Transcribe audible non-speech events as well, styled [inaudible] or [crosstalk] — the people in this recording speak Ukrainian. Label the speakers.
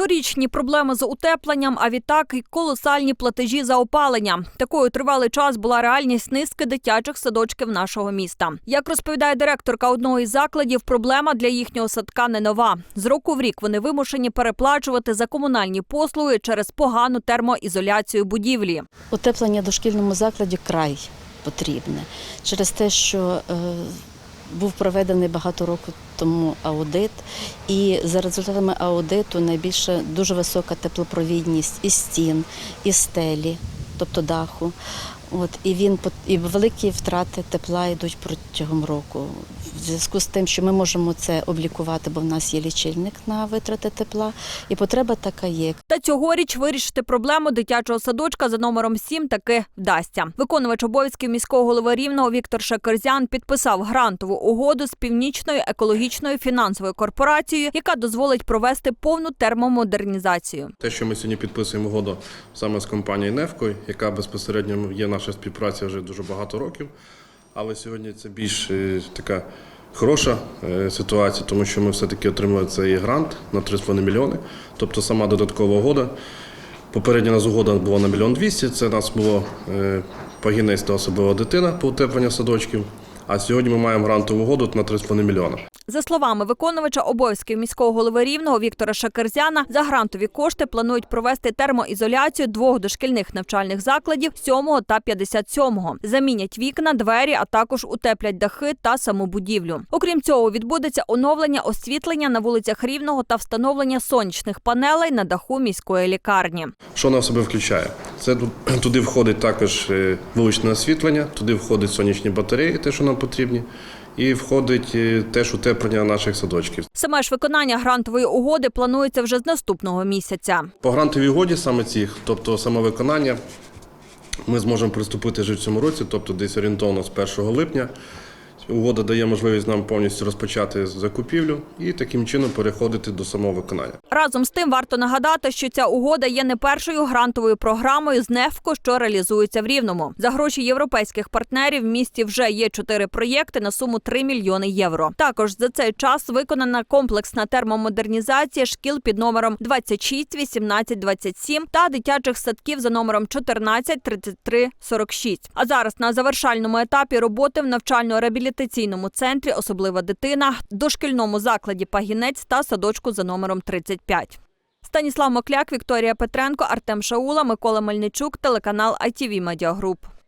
Speaker 1: Щорічні проблеми з утепленням, а відтак і колосальні платежі за опалення. Такою тривалий час була реальність низки дитячих садочків нашого міста. Як розповідає директорка одного із закладів, проблема для їхнього садка не нова. З року в рік вони вимушені переплачувати за комунальні послуги через погану термоізоляцію будівлі.
Speaker 2: Утеплення дошкільному закладі край потрібне через те, що е, був проведений багато років тому аудит, і за результатами аудиту найбільше дуже висока теплопровідність і стін, і стелі, тобто даху. От і він і великі втрати тепла йдуть протягом року. В зв'язку з тим, що ми можемо це облікувати, бо в нас є лічильник на витрати тепла, і потреба така є.
Speaker 1: Та цьогоріч вирішити проблему дитячого садочка за номером 7 таки вдасться. Виконувач обов'язків міського голови Рівного Віктор Шакерзян підписав грантову угоду з північною екологічною фінансовою корпорацією, яка дозволить провести повну термомодернізацію.
Speaker 3: Те, що ми сьогодні підписуємо угоду саме з компанією «Нефко», яка безпосередньо є наша співпраця вже дуже багато років. Але сьогодні це більш е, така хороша е, ситуація, тому що ми все-таки отримали цей грант на 3,5 мільйони. Тобто сама додаткова угода. Попередня нас угода була на мільйон двісті. Це нас було е, погінець та особлива дитина по утепленню садочків. А сьогодні ми маємо грантову угоду на 3,5 мільйона.
Speaker 1: За словами виконувача обов'язків міського голови Рівного Віктора Шакерзяна, за грантові кошти планують провести термоізоляцію двох дошкільних навчальних закладів 7 та 57-го. Замінять вікна, двері, а також утеплять дахи та саму будівлю. Окрім цього, відбудеться оновлення освітлення на вулицях Рівного та встановлення сонячних панелей на даху міської лікарні.
Speaker 3: Що в себе включає? Це [clears throat] туди входить також е, вуличне освітлення, туди входять сонячні батареї, те, що нам потрібні, і входить е, теж утеплення наших садочків.
Speaker 1: Саме ж виконання грантової угоди планується вже з наступного місяця.
Speaker 3: По грантовій угоді саме цих, тобто самовиконання, ми зможемо приступити вже в цьому році, тобто десь орієнтовно з 1 липня. Угода дає можливість нам повністю розпочати закупівлю і таким чином переходити до самого виконання.
Speaker 1: Разом з тим варто нагадати, що ця угода є не першою грантовою програмою з НЕФКО, що реалізується в Рівному. За гроші європейських партнерів в місті вже є чотири проєкти на суму 3 мільйони євро. Також за цей час виконана комплексна термомодернізація шкіл під номером 26, 18, 27 та дитячих садків за номером 14, 33, 46. А зараз на завершальному етапі роботи в навчально-реабілітаційному центрі особлива дитина, дошкільному закладі Пагінець та садочку за номером 35. Станіслав Мокляк, Вікторія Петренко, Артем Шаула, Микола Мельничук, телеканал ITV Group.